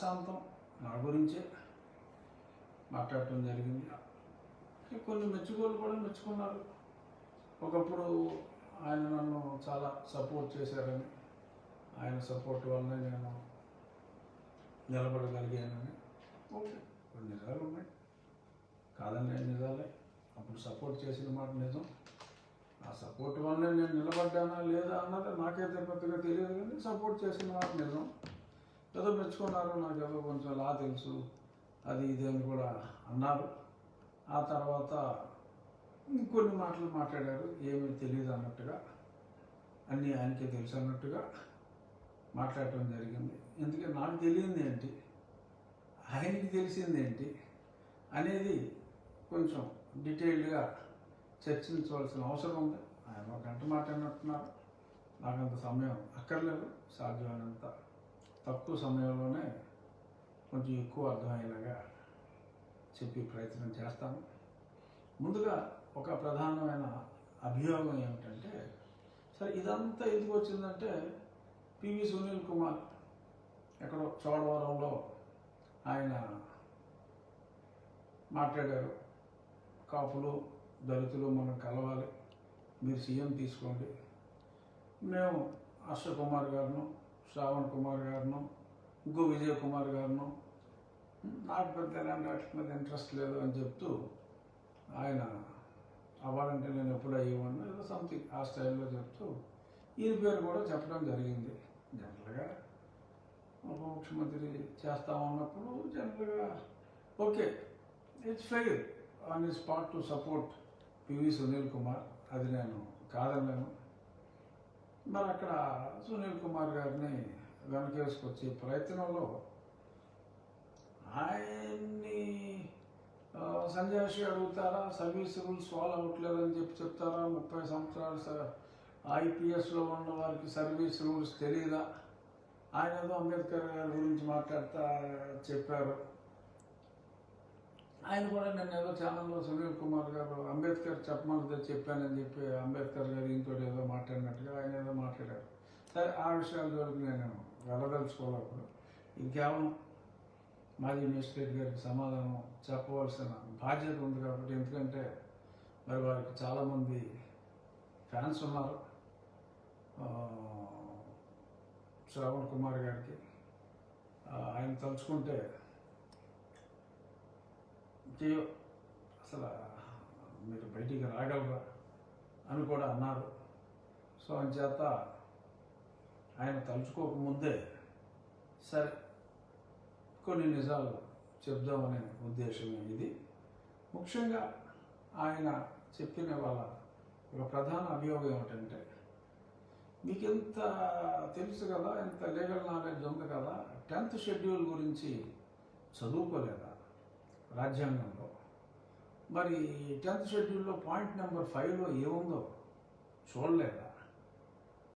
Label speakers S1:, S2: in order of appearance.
S1: శాంతం నా గురించే మాట్లాడటం జరిగింది. కొన్ని మెచ్చుకోలు కూడా మెచ్చుకున్నారు. ఒకప్పుడు ఆయన నన్ను చాలా సపోర్ట్ చేశారని ఆయన సపోర్ట్ వల్లనే నేను నిలబడగలిగానని. ఓకే కొన్ని నిజాలు ఉన్నాయి. కాదని నిజాలే. అప్పుడు సపోర్ట్ చేసిన మాట నిజం. ఆ సపోర్ట్ వల్లనే నేను నిలబడ్డానా లేదా అన్నది నాకే పెద్దగా తెలియదు కానీ సపోర్ట్ చేసిన మాట నిజం. ఏదో మెచ్చుకున్నారు నాకు ఏదో కొంచెం లా తెలుసు. అది ఇది అని కూడా అన్నారు. ఆ తర్వాత ఇంకొన్ని మాటలు మాట్లాడారు. ఏమీ తెలియదు అన్నట్టుగా అన్నీ ఆయనకే తెలుసు అన్నట్టుగా మాట్లాడటం జరిగింది. ఎందుకంటే నాకు తెలియంది ఏంటి? ఆయనకి తెలిసింది ఏంటి? అనేది కొంచెం డీటెయిల్డ్గా చర్చించవలసిన అవసరం ఉంది. ఆయన ఒక గంట మాట్లాడినట్టున్నారు. నాకు అంత సమయం అక్కర్లేదు. సాధ్యమైనంత తక్కువ సమయంలోనే కొంచెం ఎక్కువ అర్థమయ్యేలాగా చెప్పే ప్రయత్నం చేస్తాను. ముందుగా ఒక ప్రధానమైన అభియోగం ఏమిటంటే సరే ఇదంతా ఎందుకు వచ్చిందంటే పివి సునీల్ కుమార్ ఎక్కడో చోడవరంలో ఆయన మాట్లాడారు. కాపులు దళితులు మనం కలవాలి. మీరు సీఎం తీసుకోండి. మేము అశ్వకుమార్ కుమార్ గారును శ్రావణ్ కుమార్ గారును ఇంకో విజయ్ కుమార్ గారును నాకు పెద్ద ఎలాంటి వాటి మీద ఇంట్రెస్ట్ లేదు అని చెప్తూ ఆయన అవ్వాలంటే నేను ఎప్పుడు అయ్యేవాడిని ఏదో సంథింగ్ ఆ స్టైల్లో చెప్తూ ఈయన పేరు కూడా చెప్పడం జరిగింది. జనరల్గా ఉప ముఖ్యమంత్రి చేస్తామన్నప్పుడు జనరల్గా okay it's fair on his part to support PV Sunil Kumar అది నేను కాదన్నాను మరి అక్కడ సునీల్ కుమార్ గారిని వెనకేసుకొచ్చే ప్రయత్నంలో ఆయన్ని సంజయ్ అడుగుతారా? సర్వీస్ రూల్స్ ఫాలో అవ్వట్లేదు అని చెప్పి చెప్తారా? ముప్పై సంవత్సరాలు ఐపీఎస్లో ఉన్న వారికి సర్వీస్ రూల్స్ తెలియదా ఆయన ఏదో అంబేద్కర్ గారి గురించి మాట్లాడతా చెప్పారు. ఆయన కూడా నేను ఏదో ఛానల్లో సునీల్ కుమార్ గారు అంబేద్కర్ చెప్పమని చెప్పానని చెప్పి అంబేద్కర్ గారు ఇంకోటి ఏదో మాట్లాడినట్టుగా ఆయన ఏదో మాట్లాడారు. సరే ఆ విషయాల వరకు నేను వెళ్ళదలుచుకోలేప్పుడు ఇది కేవలం మాజీ మేజిస్ట్రేట్ గారికి సమాధానం చెప్పవలసిన బాధ్యత ఉంది కాబట్టి ఎందుకంటే మరి వారికి చాలామంది ఫ్యాన్స్ ఉన్నారు. శ్రావణ్ కుమార్ గారికి ఆయన తలుచుకుంటే ఇంకేయో అసలు మీరు బయటికి రాగలరా? అని కూడా అన్నారు. సో అంచేత ఆయన తలుచుకోకముందే సరే కొన్ని నిజాలు చెప్దామనే ఉద్దేశం ఇది. ముఖ్యంగా ఆయన చెప్పిన వాళ్ళ ఒక ప్రధాన అభియోగం ఏమిటంటే మీకు ఎంత తెలుసు కదా ఎంత లీగల్ నాలెడ్జ్ ఉంది కదా టెన్త్ షెడ్యూల్ గురించి చదువుకోలేదా? రాజ్యాంగంలో. మరి టెన్త్ షెడ్యూల్లో పాయింట్ నెంబర్ ఫైవ్లో ఏముందో చూడలేదా?